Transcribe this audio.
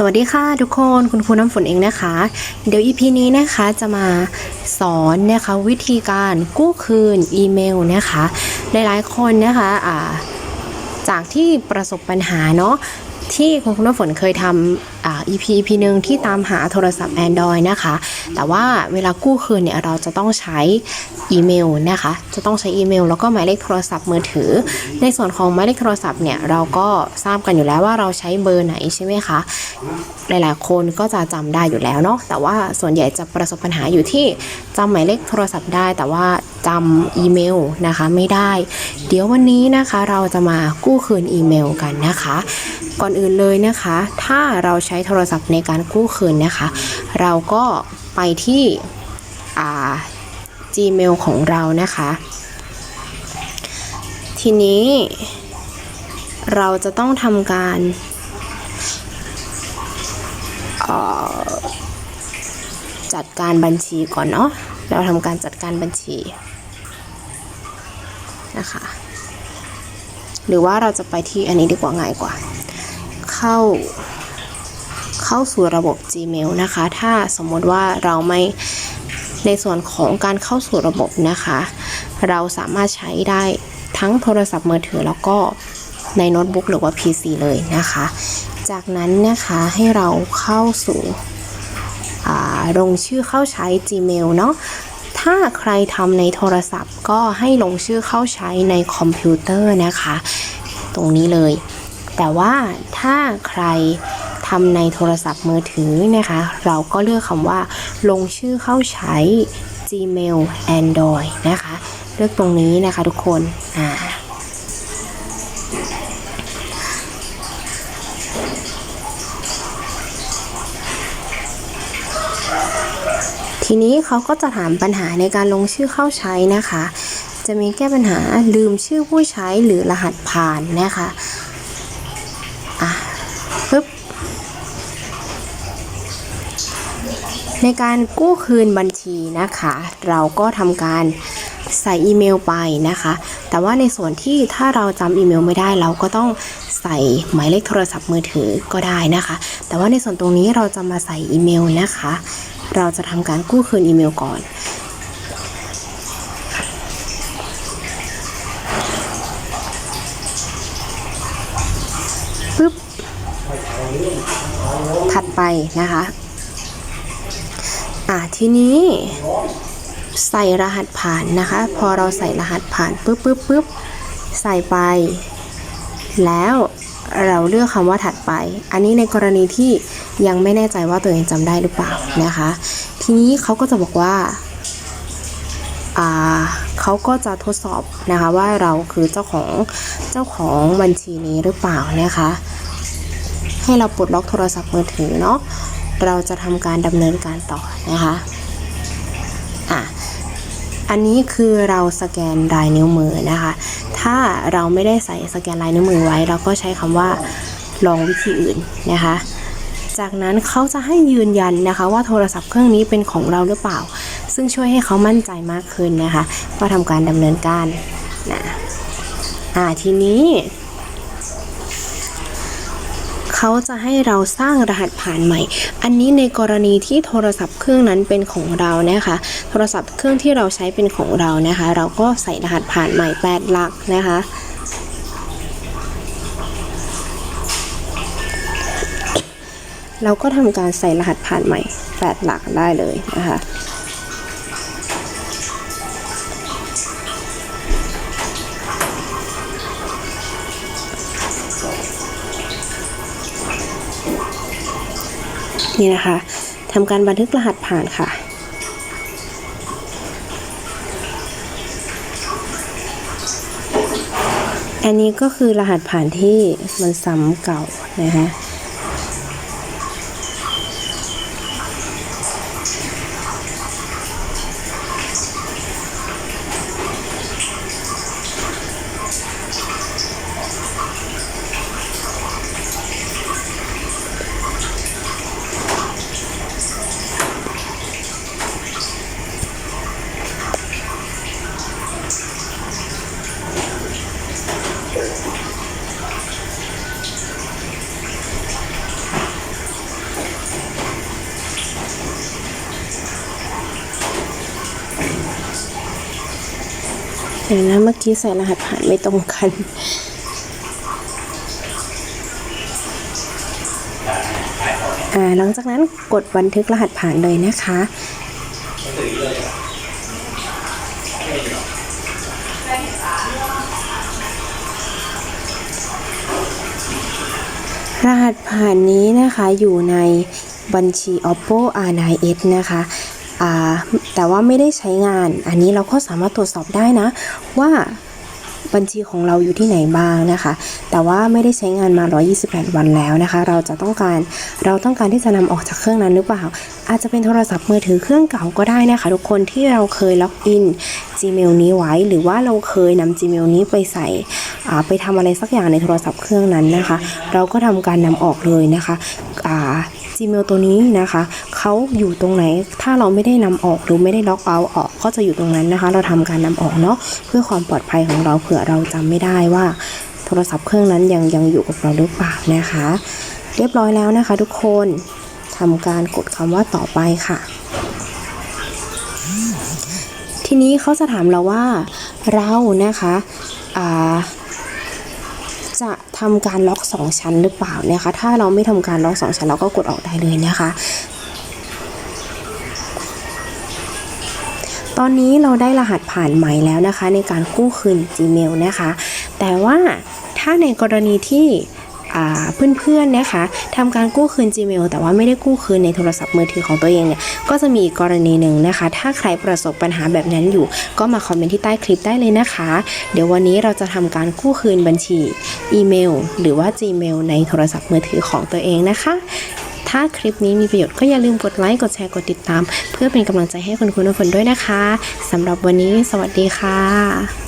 สวัสดีค่ะทุกคนคุณครูน้ำฝนเองนะคะ เดี๋ยว EP นี้นะคะจะมาสอนนะคะวิธีการกู้คืนอีเมลนะคะ หลายๆคนนะคะจากที่ประสบปัญหาเนาะ ที่คุณครูน้ำฝนเคยทำอ่า EP EP หนึ่งที่ตามหาโทรศัพท์ Android นะคะ แต่ว่าเวลากู้คืนเนี่ยเราจะต้องใช้อีเมลนะคะ จะต้องใช้อีเมล แล้วก็หมายเลขโทรศัพท์มือถือ ในส่วนของหมายเลขโทรศัพท์เนี่ยเราก็ทราบกันอยู่แล้วว่าเราใช้เบอร์ไหนใช่ไหมคะ หลายๆ คนก็จะจำได้อยู่แล้วเนาะ แต่ว่าส่วนใหญ่จะประสบปัญหาอยู่ที่จำหมายเลขโทรศัพท์ได้ แต่ว่าจำอีเมลนะคะไม่ได้ เดี๋ยววันนี้นะคะเราจะมากู้คืนอีเมลกันนะคะ ก่อนอื่นเลยนะคะ ถ้าเราใช้โทรศัพท์ในการกู้คืนนะคะ เราก็ไปที่ Gmail ของเรานะคะ ทีนี้ เราจะต้องทำการจัดการบัญชีก่อนเนาะ เราทำการจัดการบัญชีนะคะ หรือว่าเราจะไปที่อันนี้ดีกว่าง่ายกว่า เข้าเข้าสู่ระบบ Gmail นะคะ ถ้าสมมติว่าเราไม่ในส่วนของการเข้าสู่ระบบนะคะ เราสามารถใช้ได้ทั้งโทรศัพท์มือถือแล้วก็ในโน้ตบุ๊กหรือว่า PC เลยนะคะ จากนั้นนะคะให้เราเข้าสู่ลงชื่อเข้าใช้ Gmail เนาะถ้าใครทำในโทรศัพท์ก็ให้ลงชื่อเข้าใช้ในคอมพิวเตอร์นะคะ ตรงนี้เลย แต่ว่าถ้าใครทำในโทรศัพท์มือถือนะคะ เราก็เลือกคำว่า ลงชื่อเข้าใช้ Gmail Android นะคะ เลือกตรงนี้นะคะทุกคนอ่าทีนี้เขาก็จะถามปัญหาในการลงชื่อเข้าใช้นะคะ จะมีแก้ปัญหาลืมชื่อผู้ใช้หรือรหัสผ่านนะคะอะปึ๊บ ในการกู้คืนบัญชีนะคะ เราก็ทำการใส่อีเมลไปนะคะ แต่ว่าในส่วนที่ถ้าเราจำอีเมลไม่ได้เราก็ต้องใส่หมายเลขโทรศัพท์มือถือก็ได้นะคะ แต่ว่าในส่วนตรงนี้เราจะมาใส่อีเมลนะคะ เราจะทำการกู้คืนอีเมลก่อนปึ๊บถัดไปนะคะ อะทีนี้ใส่รหัสผ่านนะคะ พอเราใส่รหัสผ่านปึ๊บปึ๊บปึ๊บใส่ไป แล้วเราเลือกคำว่าถัดไป อันนี้ในกรณีที่ยังไม่แน่ใจว่าตัวเองจำได้หรือเปล่านะคะ ทีนี้เขาก็จะบอกว่าอ่าเขาก็จะทดสอบนะคะว่าเราคือเจ้าของเจ้าของบัญชีนี้หรือเปล่านะคะ ให้เราปลดล็อกโทรศัพท์มือถือเนาะ เราจะทำการดำเนินการต่อนะคะอะอันนี้คือเราสแกนลายนิ้วมือนะคะ ถ้าเราไม่ได้ใส่สแกนลายนิ้วมือไว้ เราก็ใช้คำว่าลองวิธีอื่นนะคะ จากนั้นเขาจะให้ยืนยันนะคะ ว่าโทรศัพท์เครื่องนี้เป็นของเราหรือเปล่า ซึ่งช่วยให้เขามั่นใจมากขึ้นนะคะ ก็ทำการดำเนินการนะอ่าทีนี้ เขาจะให้เราสร้างรหัสผ่านใหม่ อันนี้ในกรณีที่โทรศัพท์เครื่องนั้นเป็นของเรานะคะ โทรศัพท์เครื่องที่เราใช้เป็นของเรานะคะ เราก็ใส่รหัสผ่านใหม่8หลักนะคะเราก็ทำการใส่รหัสผ่านใหม่ 8 หลักได้เลยนะคะ นี่นะคะทำการบันทึกรหัสผ่านค่ะ อันนี้ก็คือรหัสผ่านที่มันซ้ำเก่านะคะ เดี๋ยวนะเมื่อกี้ใส่รหัสผ่านไม่ตรงกันหลังจากนั้นกดบันทึกรหัสผ่านเลยนะคะ รหัสผ่านนี้นะคะอยู่ในบัญชี oppo r9s นะคะ แต่ว่าไม่ได้ใช้งาน อันนี้เราก็สามารถตรวจสอบได้นะ ว่าบัญชีของเราอยู่ที่ไหนบ้างนะคะ แต่ว่าไม่ได้ใช้งานมา 128 วันแล้วนะคะ เราจะต้องการเราต้องการที่จะนำออกจากเครื่องนั้นหรือเปล่า อาจจะเป็นโทรศัพท์มือถือเครื่องเก่าก็ได้นะคะ ทุกคนที่เราเคยล็อกอิน Gmail นี้ไว้ หรือว่าเราเคยนำ Gmail นี้ไปใส่ไปทำอะไรสักอย่างในโทรศัพท์เครื่องนั้นนะคะ เราก็ทำการนำออกเลยนะคะ Gmail ตัวนี้นะคะ เขาอยู่ตรงไหน ถ้าเราไม่ได้นำออกหรือไม่ได้ล็อกเอาออกก็จะอยู่ตรงนั้นนะคะ เราทำการนำออกเนาะเพื่อความปลอดภัยของเราเผื่อเราจำไม่ได้ว่า โทรศัพท์เครื่องนั้นยังยังอยู่กับเราหรือเปล่านะคะ เรียบร้อยแล้วนะคะ ทุกคนทำการกดคำว่าต่อไปค่ะทีนี้เขาจะถามเราว่าเรานะคะจะทำการล็อก 2 ชั้นหรือเปล่านะคะ ถ้าเราไม่ทำการล็อก 2 ชั้นเราก็กดออกได้เลยนะคะ ตอนนี้เราได้รหัสผ่านใหม่แล้วนะคะ ในการกู้คืน Gmail นะคะ แต่ว่าถ้าในกรณีที่เพื่อนๆนะคะทำการกู้คืน Gmail แต่ว่าไม่ได้กู้คืนในโทรศัพท์มือถือของตัวเองเนี่ยก็จะมีอีกกรณีหนึ่งนะคะ ถ้าใครประสบปัญหาแบบนั้นอยู่ ก็มาคอมเมนต์ที่ใต้คลิปได้เลยนะคะ เดี๋ยววันนี้เราจะทำการกู้คืนบัญชีอีเมล หรือว่า Gmail ในโทรศัพท์มือถือของตัวเองนะคะ ถ้าคลิปนี้มีประโยชน์ก็อย่าลืมกดไลค์ กดแชร์ กดติดตาม เพื่อเป็นกำลังใจให้คุณคุณทุกคนด้วยนะคะสำหรับวันนี้สวัสดีค่ะ